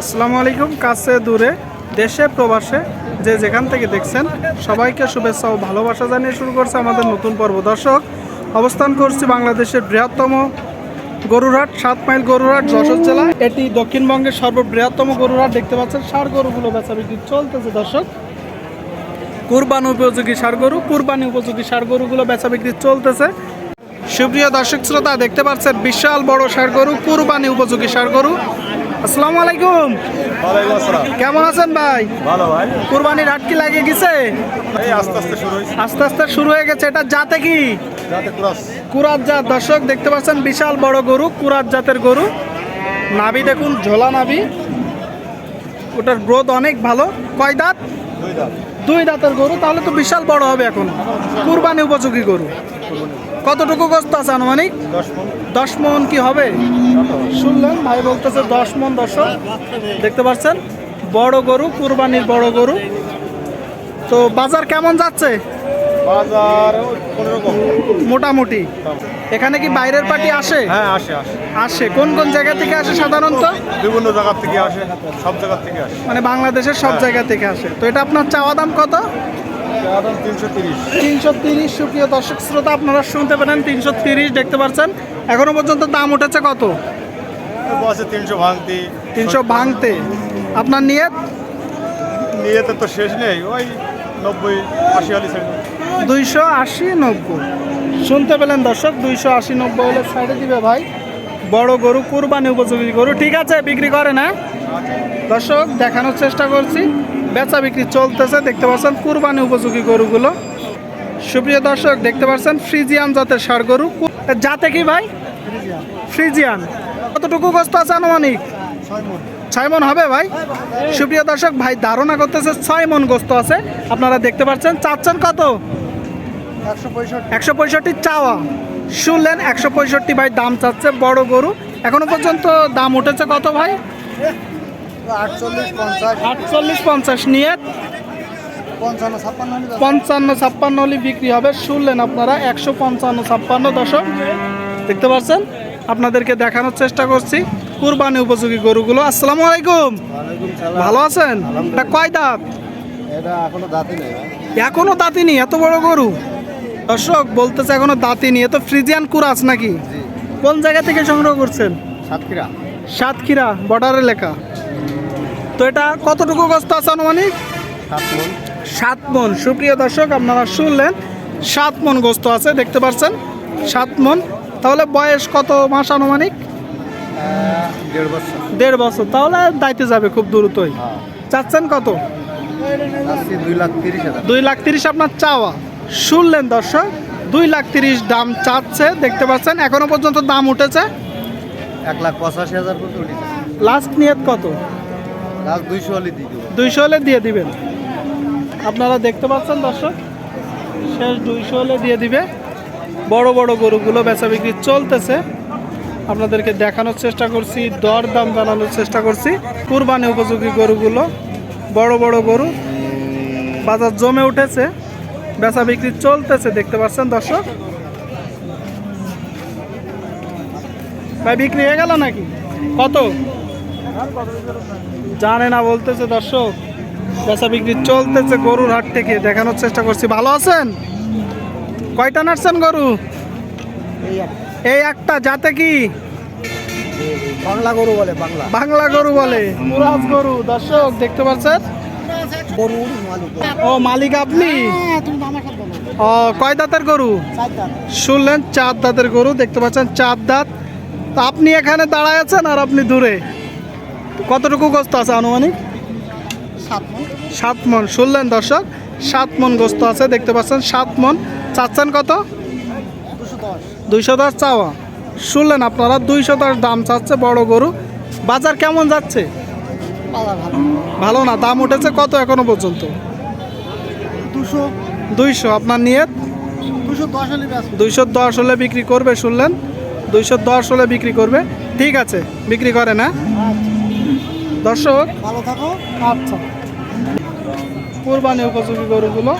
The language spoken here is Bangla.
আসসালামু আলাইকুম, কাছে দূরে, দেশে, প্রবাসে, যে যেখান থেকে দেখছেন, সবাইকে শুভেচ্ছা ও ভালোবাসা জানিয়ে শুরু করছে আমাদের নতুন পর্ব। দর্শক, অবস্থান করছি বাংলাদেশের বৃহত্তম গরুরহাট, সাত মাইল গরুরহাট, যশোর জেলা এটি দক্ষিণবঙ্গের সর্ববৃহত্তম গরুরহাট, দেখতে পাচ্ছেন, সার গরুগুলো বেচা বিক্রি চলতেছে, দর্শক। কুরবান উপযোগী সার গরু, কুরবানি উপযোগী সার গরুগুলো বেচা বিক্রি চলতেছে। সুপ্রিয় দর্শক শ্রোতা, দেখতে পাচ্ছেন, বিশাল বড় সার গরু, কুরবানি উপযোগী সার গরু। আসসালামু আলাইকুম। আসসালাম। কেমন আছেন ভাই? ভালো ভাই। কুরবানির হাট কি লাগে গেছে? আস্তে আস্তে শুরু আস্তে আস্তে শুরু হয়ে গেছে। এটা জাতে কি? কুরাত জাত। দর্শক দেখতে পাচ্ছেন বিশাল বড় গরু কুরাত জাতের গরু। নাভি দেখুন ঝোলা নাভি। ওটার গ্রোথ অনেক ভালো। কয় দাঁত? দুই দাঁতের গরু। তাহলে তো বিশাল বড় হবে এখন। কুরবানি উপযোগী গরু। কতটুকু গোস্ত আছে আনুমানিক? দশ মন। কি হবে? শুনলেন ভাই বলতেছে দশ মন দর্শক। দেখতে পাচ্ছেন? বড় গরু কুরবানির বড় গরু। তো বাজার কেমন যাচ্ছে? বাজার মোটামুটি। এখানে কি বাইরের পার্টি আসে? হ্যাঁ আসে আসে। আসে। কোন কোন জায়গা থেকে আসে সাধারণত? বিভিন্ন জায়গা থেকে আসে সব জায়গা থেকে আসে। মানে বাংলাদেশের সব জায়গা থেকে আসে। তো এটা আপনার চাওয়া দাম কত? তিনশো তিরিশ। সুপ্রিয় দর্শক শ্রোতা আপনারা শুনতে পারেন তিনশো তিরিশ দেখতে পাচ্ছেন। এখনও পর্যন্ত দাম উঠেছে কত? বসে তিনশো ভাঙতি। তিনশো ভাঙতে। আপনার নিয়ে নিয়েতে তো শেষ নেই ওই নব্বই আশি সাইড দুইশো আশি নব্বই। শুনতে পেলেন দর্শক দুইশো আশি নব্বই হলে ছাড়ে দিবে ভাই। বড় গরু কুরবানি উপযোগী গরু ঠিক আছে বিক্রি করে না দর্শক দেখানোর চেষ্টা করছি। বেচা বিক্রি চলতেছে, দেখতে পাচ্ছেন কুরবানি উপযোগী গরুগুলো। সুপ্রিয় দর্শক, দেখতে পাচ্ছেন ফ্রিজিয়ান জাতের সার গরু। জাতে কি ভাই? ফ্রিজিয়ান। কতটুকু গোস্ত আছে আনুমানিক? ছয় মন হবে ভাই? সুপ্রিয় দর্শক, ভাই ধারণা করতেছে ছয় মন গোস্ত আছে। আপনারা দেখতে পাচ্ছেন, চাচ্ছেন কত? একশো পঁয়ষট্টি চাওয়া। শুনলেন, একশো পঁয়ষট্টি ভাই দাম চাচ্ছে, বড় গরু। এখনও পর্যন্ত দাম উঠেছে কত ভাই? আটচল্লিশ পঞ্চাশ। নিয়ে পঞ্চান্ন ছাপ্পান্ন হলে বিক্রি হবে। শুনলেন আপনারা একশো পঞ্চান্ন ছাপ্পান্ন দশক। দেখতে পাচ্ছেন? আপনাদেরকে দেখানোর চেষ্টা করছি কুরবানি উপযোগী গরুগুলো। আসসালামু আলাইকুম। ভালো আছেন? এটা কয় দাঁত? এখনও দাঁতিনি এত বড় গরু? দর্শক বলতেছে এখনও দাঁতিনি এত ফ্রিজিয়ান কুরাস নাকি? কোন জায়গা থেকে সংগ্রহ করছেন? সাতক্ষীরা। সাতক্ষীরা বর্ডার এলাকা তো এটা কতটুকু গোস্ত আছে আনুমানিক? সাত মন। সুপ্রিয় দর্শক আপনারা শুনলেন সাত মন গোস্ত আছে দেখতে পাচ্ছেন সাত মন। তাহলে বয়স কত মাস আনুমানিক? দেড় বছর। তাহলে দাইতে যাবে খুব দ্রুতই। হ্যাঁ। চাচ্ছেন কত? দুই লাখ তিরিশ আপনার চাওয়া। শুনলেন দর্শক দুই লাখ তিরিশ দাম চাচ্ছে দেখতে পাচ্ছেন এখনও পর্যন্ত দাম উঠেছে। এক লাখ পঁচাশি হাজার লাস্ট নিয়ত কত? দুইশো হলে দিয়ে দিবেন। আপনারা দেখতে পাচ্ছেন দর্শক, শেষ দুইশো হলে দিয়ে দিবে। বড় বড় গরুগুলো বেচা বিক্রি চলতেছে। আপনাদেরকে দেখানোর চেষ্টা করছি দর দাম জানানোর চেষ্টা করছি। কুরবানি উপযোগী গরুগুলো, বড় বড় গরু। বাজার জমে উঠেছে, বেচা বিক্রি চলতেছে, দেখতে পাচ্ছেন দর্শক। ভাই, বিক্রি হয়ে গেল নাকি? কত? জানে না বলতেছে দর্শক। বেচা বিক্রি চলতেছে গরুর হাট থেকে দেখানোর চেষ্টা করছি। ভালো আছেন? কয়টা নাড়ছেন গরু? এই একটা যাতে কি? বাংলা গরু বলে বাংলা। বাংলা গরু বলে। মুরাজ গরু দর্শক দেখতে পাচ্ছেন? ও মালিক আপনি? ও কয় দাঁতের গরু? শুনলেন চার দাঁতের গরু দেখতে পাচ্ছেন চার দাঁত। আপনি এখানে দাঁড়ায় আছেন আর আপনি দূরে? কতটুকু গোস্ত আছে আনুমানিক? সাত মন। শুনলেন দর্শক সাত মন গোস্ত আছে দেখতে পাচ্ছেন সাত মন। চাচ্ছেন কত? দুইশো দশ চাওয়া। শুনলেন আপনারা দুইশো দশ দাম চাচ্ছে বড় গরু। বাজার কেমন যাচ্ছে? ভালো। না দাম উঠেছে কত এখনও পর্যন্ত? দুশো। দুইশো আপনার নিয়ে দুইশো দশ হলে বিক্রি করবে শুনলেন? দুইশো দশ হলে বিক্রি করবে। ঠিক আছে বিক্রি করে না দর্শক ভালো থাকো। আচ্ছা। কোরবানি উপযোগী গরুগুলো